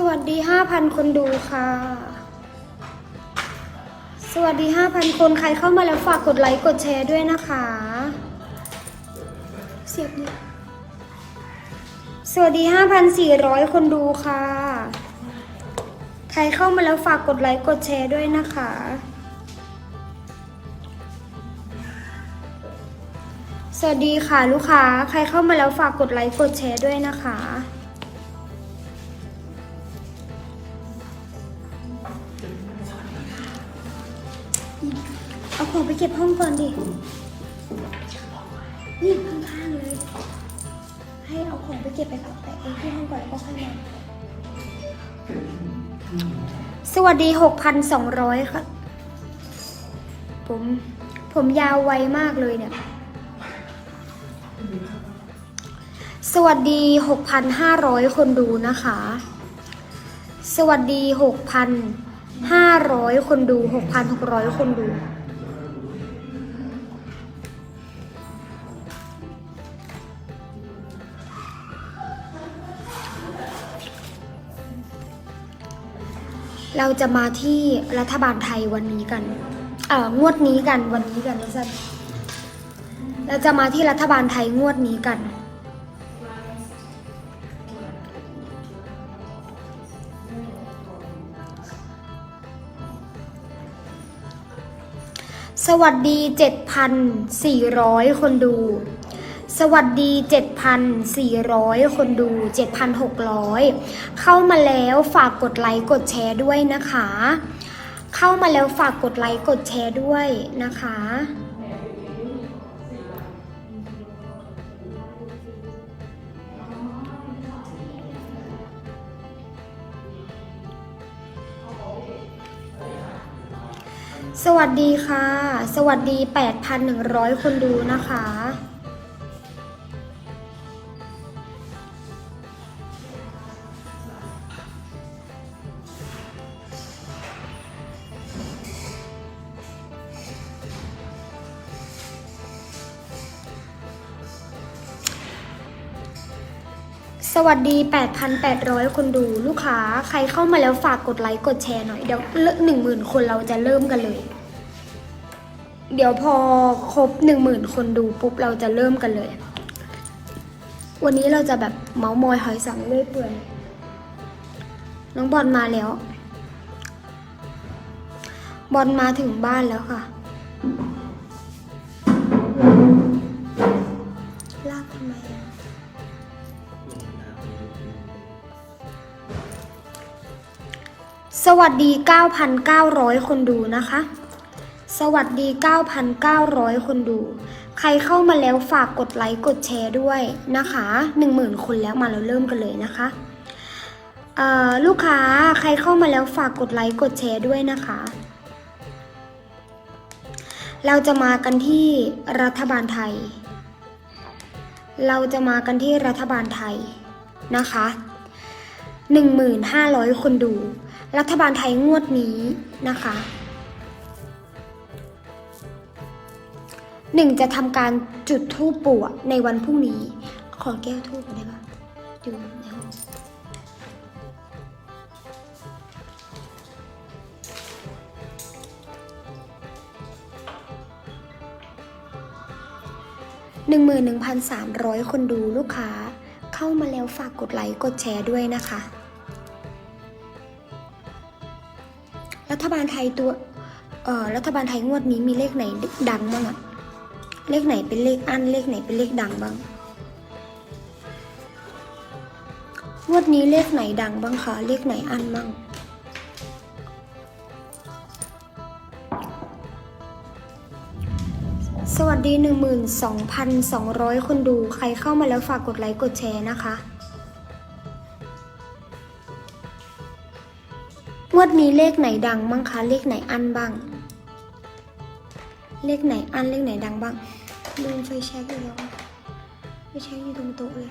สวัสดี 5,000 คนดูค่ะ สวัสดี 5,000 คนใครเข้ามาแล้วฝากกดไลค์กดแชร์ด้วยนะคะ เสียบเนี่ยสวัสดี 5,400 คนดูค่ะ ใครเข้ามาแล้วฝากกดไลค์กดแชร์ด้วยนะคะ สวัสดีค่ะลูกค้า ใครเข้ามาแล้วฝากกดไลค์กดแชร์ด้วยนะคะ ของไปเก็บห้องก่อนดินี่ข้างๆเลย ให้เอาของไปเก็บไปกับแต่เองที่ห้องก่อนแล้วก็ค่อยมาสวัสดี 6,200ค่ะผม ผมยาวไวมากเลยเนี่ย สวัสดี 6,500 คนดูนะคะ สวัสดี 6,500 คนดู 6,600 คนดู เราจะมาที่รัฐบาลไทยวันนี้กัน เอ่องวดนี้กันวันนี้กันนะสันเราจะมาที่รัฐบาลไทยงวดนี้กัน สวัสดี 7,400 คนดู สวัสดี 7,400 คนดู 7,600 เข้ามาแล้วฝากกดไลค์กดแชร์ด้วยนะคะ เข้ามาแล้วฝากกดไลค์กดแชร์ด้วยนะคะ สวัสดีค่ะ สวัสดี 8,100 คนดูนะคะ สวัสดี 8,800 คนดูลูกค้า ใครเข้ามาแล้วฝากกดไลค์กดแชร์หน่อย เดี๋ยวหนึ่งหมื่นคนเราจะเริ่มกันเลย เดี๋ยวพอครบหนึ่งหมื่นคนดูปุ๊บเราจะเริ่มกันเลย วันนี้เราจะแบบเมาส์มอยหอยสังเลื่อยเปื่อยน้องบอลมาแล้ว บอลมาถึงบ้านแล้วค่ะ สวัสดี 9,900 คนดูนะคะ สวัสดี 9,900 คนดู ใครเข้ามาแล้วฝากกดไลค์กดแชร์ด้วยนะคะ 10,000 คนแล้วมาเราเริ่มกันเลยนะคะลูกค้าใครเข้ามาแล้วฝากกดไลค์กดแชร์ด้วยนะคะ เราจะมากันที่รัฐบาลไทย เราจะมากันที่รัฐบาลไทยนะคะ 1,500คนดู รัฐบาลไทยงวดนี้นะคะหนึ่งจะทำการจุดธูปปู่ในวันพรุ่งนี้ ขอแก้วธูปได้ปะอยู่ในห้องหนึ่งหมื่นหนึ่งพันสามร้อยคนดูลูกค้า เข้ามาแล้วฝากกดไลค์กดแชร์ด้วยนะคะ รัฐบาลไทยตัวเอ่อรัฐบาลไทยงวดนี้มีเลขไหนดังบ้างอะเลขไหนเป็นเลขอันเลขไหนเป็นเลขดังบ้างงวดนี้เลขไหนดังบ้างคะเลขไหนอันบ้างสวัสดี 12,200 คนดู ใครเข้ามาแล้วฝากกดไลค์ กดแชร์นะคะ งวดนี้เลขไหนดังบ้างคะ เลขไหนอันบ้าง เลขไหนอันเลขไหนดังบ้างลืมไฟแช็กอีกแล้วอะไฟแช็กอยู่ตรงโต๊ะเลย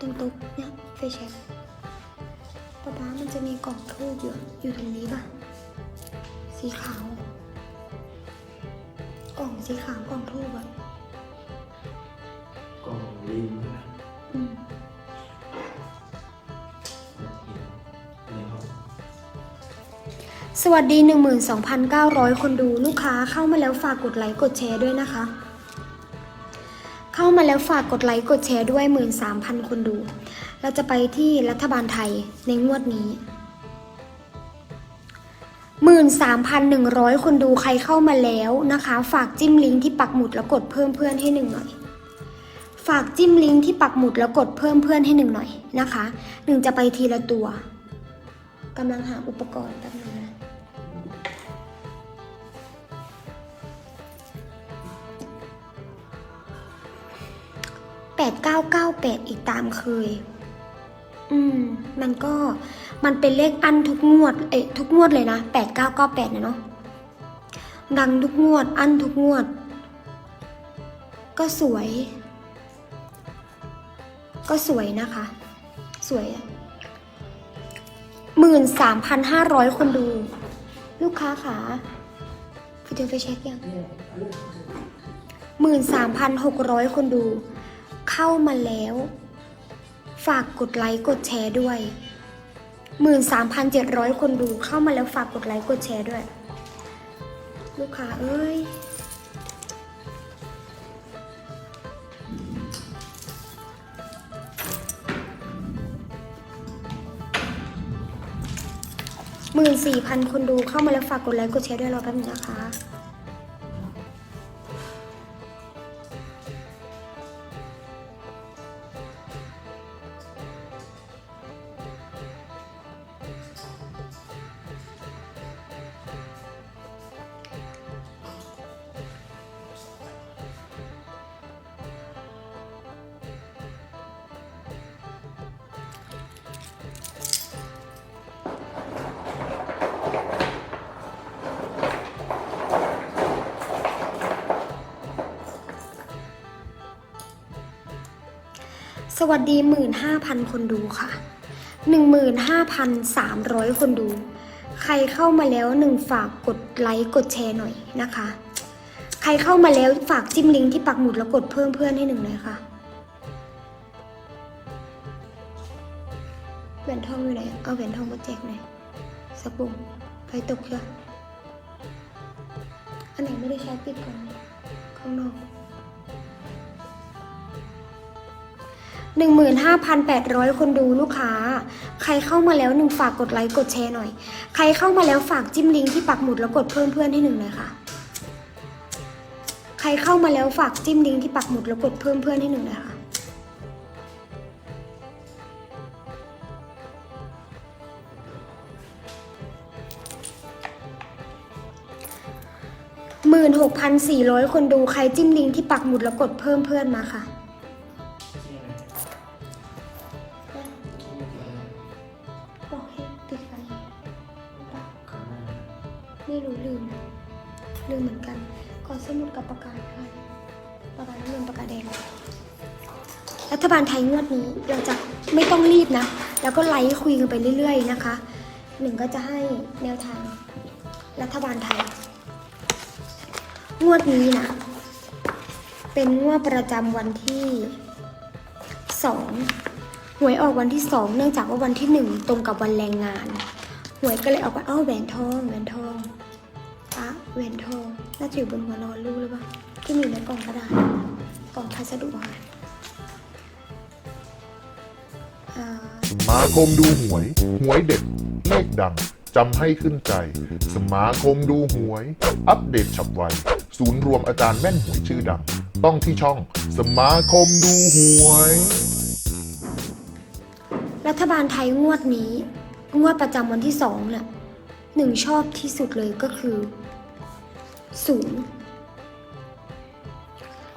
ตรงโต๊ะเนี่ยไฟแช็กป๊าป๊ามันจะมีกล่องทูบอยู่อยู่ตรงนี้ป่ะ สีขาว กล่องสีขาวกล่องทูบอะกล่องลิงน สวัสดี 12,900 คนดูลูกค้าเข้ามาแล้วฝากกดไลค์กดแชร์ด้วยนะคะ เข้ามาแล้วฝากกดไลค์กดแชร์ด้วย 13,000 คนดู เราจะไปที่รัฐบาลไทยในงวดนี้ 13,100 คนดูใครเข้ามาแล้วนะคะ ฝากจิ้มลิงก์ที่ปักหมุดแล้วกดเพิ่มเพื่อนให้หนึ่งหน่อยฝากจิ้มลิงก์ที่ปักหมุดแล้วกดเพิ่มเพื่อนให้หนึ่งหน่อยนะคะหนึ่งจะไปทีละตัวกำลังหาอุปกรณ์แป๊บนึง นะแปดเก้าเก้าแปดอีกตามเคย อืม มันก็มันเป็นเลขอันทุกงวด เอ๊ะทุกงวดเลยนะแปดเก้าเก้าแปดเนี่ยเนาะดังทุกงวด อันทุกงวด ก็สวย ก็สวยนะคะ สวยอะหมื่นสามพันห้าร้อยคนดู ลูกค้าขาฟิเจอร์ไฟเช็คยังหมื่นสามพันหกร้อยคนดู เข้ามาแล้ว ฝากกดไลค์กดแชร์ด้วยหมื่นสามพันเจ็ดร้อยคนดูเข้ามาแล้วฝากกดไลค์กดแชร์ด้วย ลูกค้าเอ้ยหมื่นสี่พันคนดูเข้ามาแล้วฝากกดไลค์กดแชร์ด้วยรอแป๊บนึงนะคะ สวัสดี 15,000 คนดูค่ะ 15,300 คนดู ใครเข้ามาแล้วหนึ่งฝากกดไลค์กดแชร์หน่อยนะคะ ใครเข้ามาแล้วฝากจิ้มลิงก์ที่ปักหมุดแล้วกดเพิ่มเพื่อนให้หนึ่งเลยค่ะแหวนทองอยู่ไหนเอาแหวนทองมาแจกหน่อยสักบุ่มไฟตกเยอะอันไหนไม่ได้ใช้ปิดก่อนข้างนอก 15,800 คนดูลูกค้า ใครเข้ามาแล้วหนึ่งฝากกดไลค์กดแชร์หน่อย ใครเข้ามาแล้วฝากจิ้มลิงก์ที่ปักหมุดแล้วกดเพิ่มเพื่อนให้หนึ่งเลยค่ะ ใครเข้ามาแล้วฝากจิ้มลิงก์ที่ปักหมุดแล้วกดเพิ่มเพื่อนให้หนึ่งเลยค่ะหมื่นหกพันสี่ร้อยคนดูใครจิ้มลิงก์ที่ปักหมุดแล้วกดเพิ่มเพื่อนมาค่ะ รัฐบาลไทยงวดนี้เราจะไม่ต้องรีบนะ แล้วก็ไลฟ์คุยกันไปเรื่อย ๆ นะคะหนึ่งก็จะให้แนวทางรัฐบาลไทย งวดนี้นะ เป็นงวดประจำวันที่สองหวยออกวันที่สองเนื่องจากว่าวันที่หนึ่งตรงกับวันแรงงาน หวยก็เลยออกว่าเอ้าแหวนทองแหวนทองอะแหวนทองน่าจะอยู่บนหัวนอนลูกหรือเปล่าที่มีในกล่องกระดาษกล่องพัสดุค่ะ สมาคมดูหวย หวยเด็ดเลขดัง จำให้ขึ้นใจ สมาคมดูหวย อัปเดตฉับไว ศูนย์รวมอาจารย์แม่นหวยชื่อดัง ต้องที่ช่อง สมาคมดูหวย รัฐบาลไทยงวดนี้ งวดประจำวันที่สองเนี่ยหนึ่งชอบที่สุดเลยก็คือศูนย์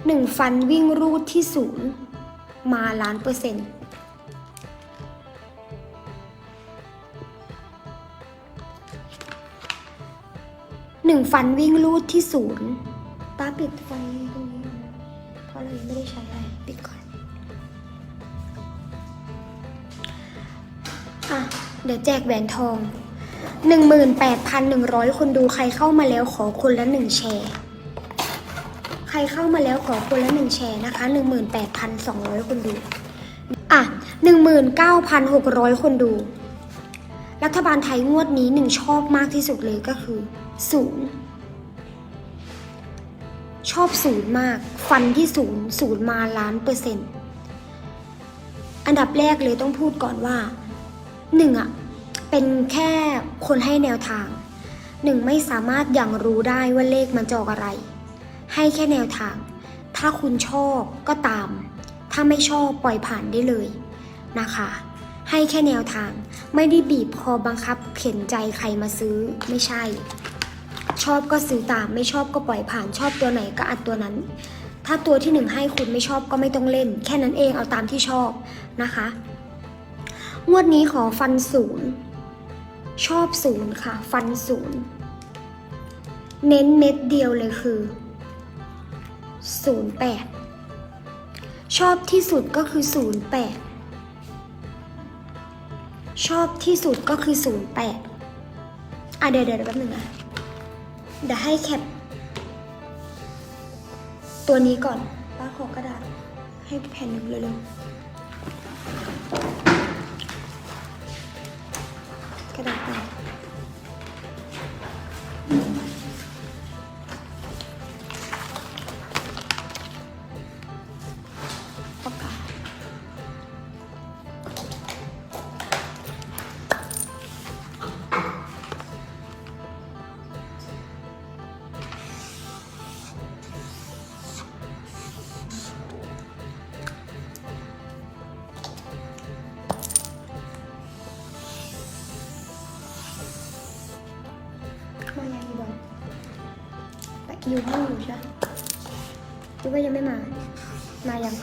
หนึ่งฟันวิ่งรูดที่ศูนย์มาล้านเปอร์เซ็นต์ หนึ่งฟันวิ่งรูดที่ศูนย์ป้าปิดไฟตรงนี้ก่อนนะเพราะเรายังไม่ได้ใช้อะไรปิดก่อน อะ เดี๋ยวแจกแหวนทอง18,100คนดูใครเข้ามาแล้วขอคนละหนึ่งแชร์ ใครเข้ามาแล้วขอคนละหนึ่งแชร์นะคะ18,200คนดู อะ19,600คนดู รัฐบาลไทยงวดนี้หนึ่งชอบมากที่สุดเลยก็คือ ศูนย์ชอบศูนย์มาก ฟันที่ศูนย์ศูนย์มาล้านเปอร์เซ็นต์อันดับแรกเลยต้องพูดก่อนว่าหนึ่งอะเป็นแค่คนให้แนวทางหนึ่งไม่สามารถอย่างรู้ได้ว่าเลขมันจะออกอะไร ให้แค่แนวทาง ถ้าคุณชอบก็ตาม ถ้าไม่ชอบปล่อยผ่านได้เลยนะคะ ให้แค่แนวทาง ไม่ได้บีบคอบังคับเข็นใจใครมาซื้อไม่ใช่ ชอบก็ซื้อตามไม่ชอบก็ปล่อยผ่านชอบตัวไหนก็อัดตัวนั้น ถ้าตัวที่หนึ่งให้คุณไม่ชอบก็ไม่ต้องเล่น แค่นั้นเองเอาตามที่ชอบนะคะ งวดนี้ขอฟันศูนย์ชอบศูนย์ค่ะ ฟันศูนย์เน้นเม็ดเดียวเลยคือศูนย์แปดชอบที่สุดก็คือศูนย์แปดชอบที่สุดก็คือศูนย์แปดอะเดี๋ยวเดี๋ยวแป๊บนึงนะ เดี๋ยวให้แคป ตัวนี้ก่อน ป้าขอกระดาษ ให้แผ่นหนึ่งเลยเลยกระดาษไป ยู่ห้องอยู่ใช่ไหมหรือว่ายังไม่มา มายัง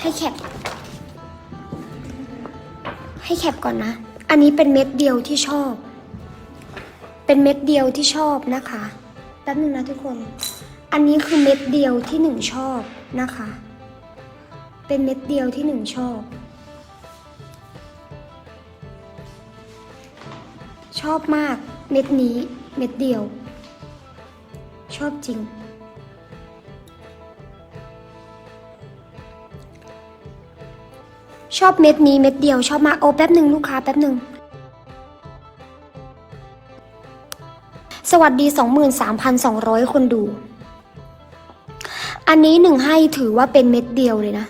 ให้แคปให้แคปก่อนนะ อันนี้เป็นเม็ดเดียวที่ชอบ เป็นเม็ดเดียวที่ชอบนะคะแป๊บนึงนะทุกคน อันนี้คือเม็ดเดียวที่หนึ่งชอบนะคะ เป็นเม็ดเดียวที่หนึ่งชอบ ชอบมากเม็ดนี้เม็ดเดียว ชอบจริง ชอบเม็ดนี้เม็ดเดียวชอบมากโอ้แป๊บหนึ่งลูกค้าแป๊บหนึ่งสวัสดี 23,200 คนดู อันนี้หนึ่งให้ถือว่าเป็นเม็ดเดียวเลยนะ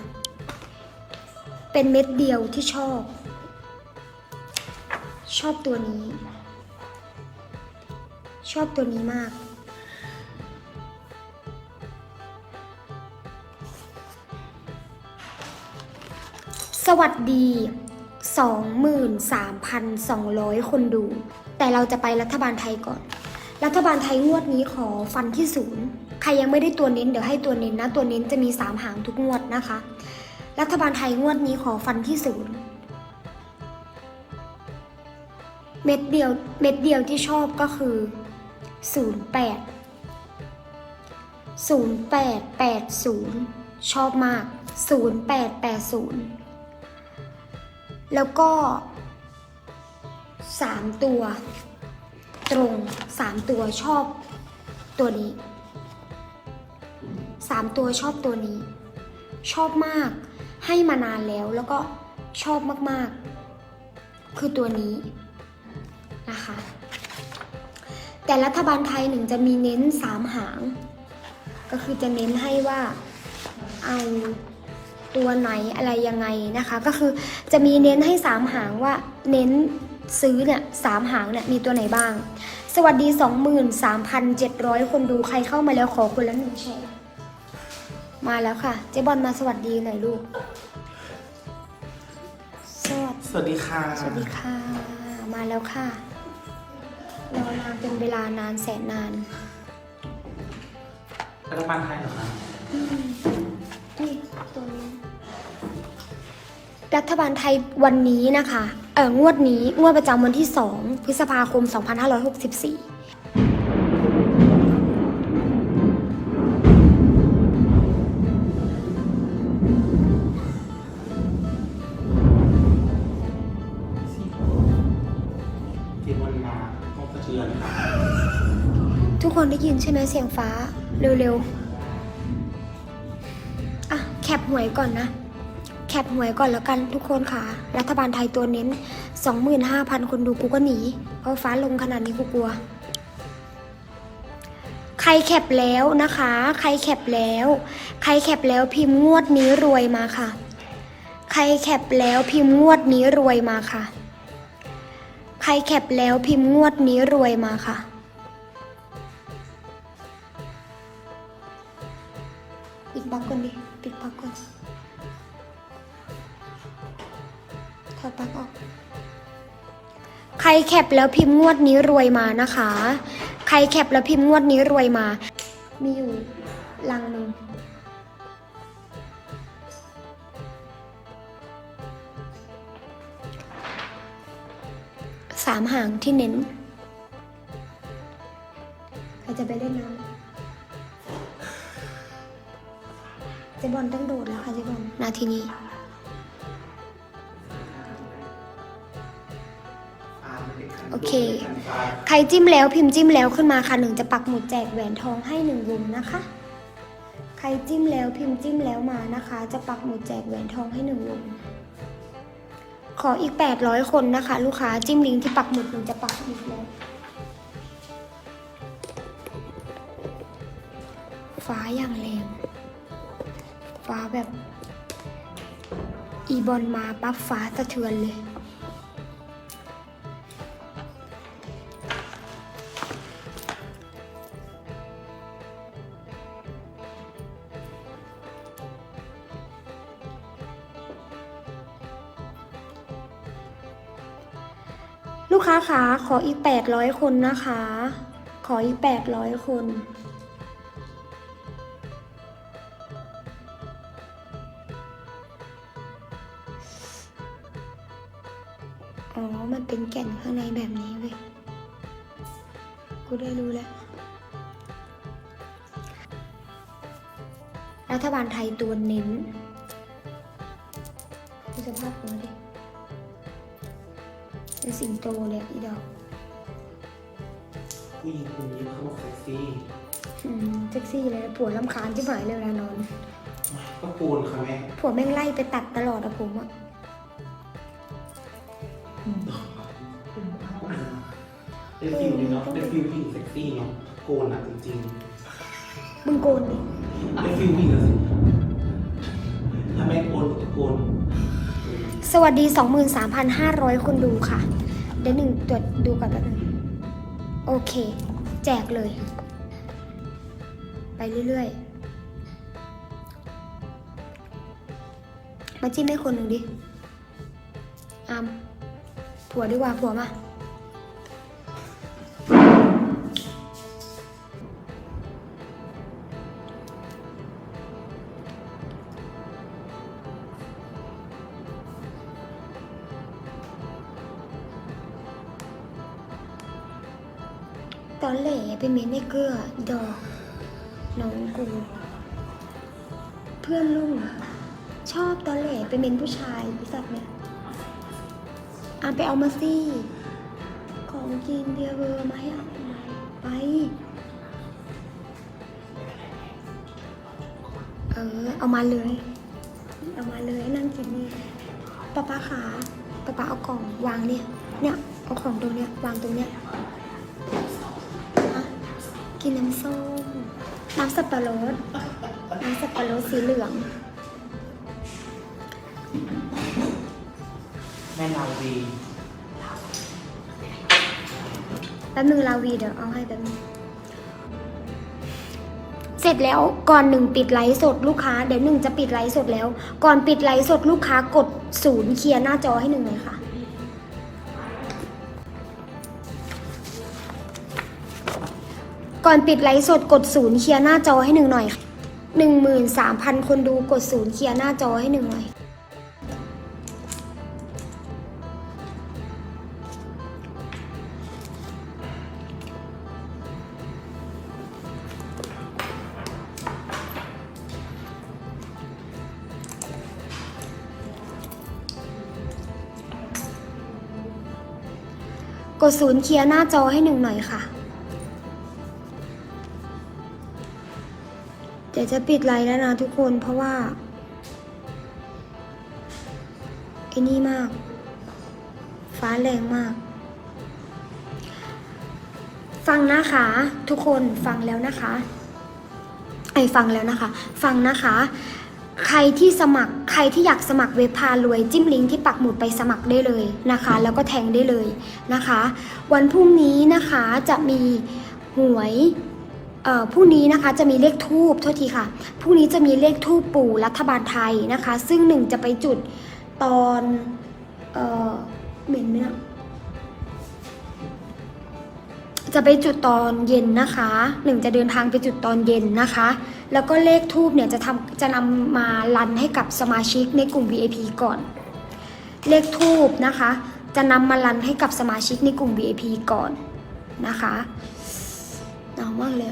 เป็นเม็ดเดียวที่ชอบ ชอบตัวนี้ ชอบตัวนี้มาก สวัสดี 23,200 คนดู แต่เราจะไปรัฐบาลไทยก่อน รัฐบาลไทยงวดนี้ขอฟันที่ศูนย์ ใครยังไม่ได้ตัวเน้นเดี๋ยวให้ตัวเน้นนะ ตัวเน้นจะมี 3 หางทุกงวดนะคะ รัฐบาลไทยงวดนี้ขอฟันที่ศูนย์เม็ดเดียวเม็ดเดียวที่ชอบก็คือ 08 0880 ชอบมาก 0880 แล้วก็ 3 ตัว ตรง 3 ตัวชอบตัวนี้ 3 ตัวชอบตัวนี้ ชอบมาก ให้มานานแล้วแล้วก็ชอบมากๆ คือตัวนี้นะคะ แต่รัฐบาลไทยหนึ่งจะมีเน้นสามหาง ก็คือจะเน้นให้ว่าเอาตัวไหนอะไรยังไงนะคะ ก็คือจะมีเน้นให้สามหางว่าเน้นซื้อเนี่ยสามหางเนี่ยมีตัวไหนบ้าง สวัสดี 23,700 คนดูใครเข้ามาแล้วขอคนละหนึ่งแชร์ มาแล้วค่ะ เจ๊บอลมาสวัสดีหน่อยลูก สวัสดีสวัสดีค่ะ สวัสดีค่ะ มาแล้วค่ะรอนานเป็นเวลานานแสนนานรัฐบาลไทยเหรอคะอืมนี่ตัวนี้ รัฐบาลไทยวันนี้นะคะ เอองวดนี้ งวดประจำวันที่ 2 พฤษภาคม 2564 ยินใช่ไหมเสียงฟ้า เร็วๆ อะ แคปหวยก่อนนะ แคปหวยก่อนแล้วกันทุกคนค่ะ รัฐบาลไทยตัวเน้น 25,000 คนดูกูก็หนี เพราะฟ้าลงขนาดนี้กูกลัว ใครแคปแล้วนะคะ ใครแคปแล้ว ใครแคปแล้วพิมพ์งวดนี้รวยมาค่ะ ใครแคปแล้วพิมพ์งวดนี้รวยมาค่ะ ใครแคปแล้วพิมพ์งวดนี้รวยมาค่ะ ปิดปลั๊กก่อนดิ ปิดปลั๊กก่อน ถอดปลั๊กออก ใครแคปแล้วพิมพ์งวดนี้รวยมานะคะ ใครแคปแล้วพิมพ์งวดนี้รวยมา มีอยู่ลังหนึ่งสามหางที่เน้น ใครจะไปเล่นน้ำ จบอลต้องโดดแล้วค่ะเจบอลนาทีนี้โอเค ใครจิ้มแล้วพิมพ์จิ้มแล้วขึ้นมาค่ะหนึ่งจะปักหมุดแจกแหวนทองให้หนึ่งวงนะคะ ใครจิ้มแล้วพิมพ์จิ้มแล้วมานะคะ จะปักหมุดแจกแหวนทองให้หนึ่งวงขออีก 800 คนนะคะ ลูกค้าจิ้มลิงก์ที่ปักหมุดหนึ่งจะปักหมุดแล้วฟ้าอย่างแรง ฟ้าแบบ อีบอลมาปั๊บฟ้าสะเทือนเลย ลูกค้าคะขออีก 800 คนนะคะ ขออีก 800 คน ข้างในแบบนี้เว้ย กูได้รู้แล้ว รัฐบาลไทยตัวเน้นดูสภาพหัวดิเป็นสิงโตเลยอะอีดอกผู้หญิงคนนี้เขาบอกเซ็กซี่อืมเซ็กซี่เลยผัวลำคาญที่หายเลยเวลานอน ก็ปูนค่ะแม่ผัวแม่งไล่ไปตัดตลอดอะผมอะ เป็นฟิลดีเนาะเป็นฟิลผู้หญิงเซ็กซี่เนาะโกนอะจริงมึงโกนดิๆเป็นฟิลผู้หญิงเซ็กซี่ถ้าแม่โกนก็โกนสวัสดี 23,500 คนดูค่ะ เดี๋ยวหนึ่งตรวจดูก่อนแป๊บนึงโอเค แจกเลย ไปเรื่อยๆ มาจิ้มให้คนหนึ่งดิอามผัวดีกว่าผัวมา ไปเม้นในเกลืออีดอกน้องกู เพื่อนลุงชอบตอนแหลไปเมนผู้ชายอีสัตว์เนี่ยอะไปเอามาสิของกินเดียเบอร์มาให้เอาไป เออ เอามาเลย เอามาเลยนั่งกินนี่ป้าป้าขาป๊าป๊าเอากล่องวางเนี่ย เนี่ย เอาของตรงเนี้ยวางตรงเนี้ย กินน้ำส้ม น้ำสับปะรด น้ำสับปะรดสีเหลือง แม่นาวีแป๊บนึงลาวีเดี๋ยวเอาให้แป๊บนึงเสร็จแล้วก่อนหนึ่งปิดไลฟ์สดลูกค้า เดี๋ยวหนึ่งจะปิดไลฟ์สดแล้ว ก่อนปิดไลฟ์สดลูกค้ากดศูนย์เคลียร์หน้าจอให้หนึ่งเลยค่ะ อนปิดไลฟ์สดกดศูนย์เคลียร์หน้าจอให้หนึ่งหน่อยหนึ่งหมื่นสามพันคนดูกดศูนย์เคลียร์หน้าจอให้หนึ่งหน่อยกดศูนย์เคลียร์หน้าจอให้หนึ่งหน่อยค่ะ ดี๋ยวจะปิดไลน์แล้วนะทุกคนเพราะว่าไอ้นี่มาก ฟ้าแรงมาก ฟังนะคะ ทุกคนฟังแล้วนะคะ ไอฟังแล้วนะคะ ฟังนะคะ ใครที่สมัครใครที่อยากสมัครเว็บพารวย จิ้มลิงก์ที่ปักหมุดไปสมัครได้เลยนะคะ แล้วก็แทงได้เลยนะคะ วันพรุ่งนี้นะคะจะมีหวย พรุ่งนี้นะคะจะมีเลขทูบโทษทีค่ะพรุ่งนี้จะมีเลขทูบปู่รัฐบาลไทยนะคะ ซึ่งหนึ่งจะไปจุดตอนเออเหม็นไหมนะจะไปจุดตอนเย็นนะคะหนึ่งจะเดินทางไปจุดตอนเย็นนะคะ แล้วก็เลขทูบเนี่ยจะทำจะนำมารันให้กับสมาชิกในกลุ่ม VIP ก่อน เลขทูบนะคะ จะนำมารันให้กับสมาชิกในกลุ่ม VIP ก่อนนะคะหนาวมากเลย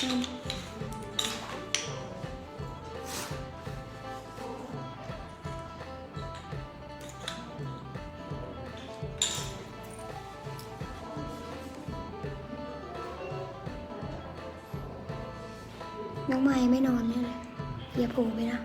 น้องไม้ไม่นอนเนี่ยเลยอย่าโผล่ไปนะ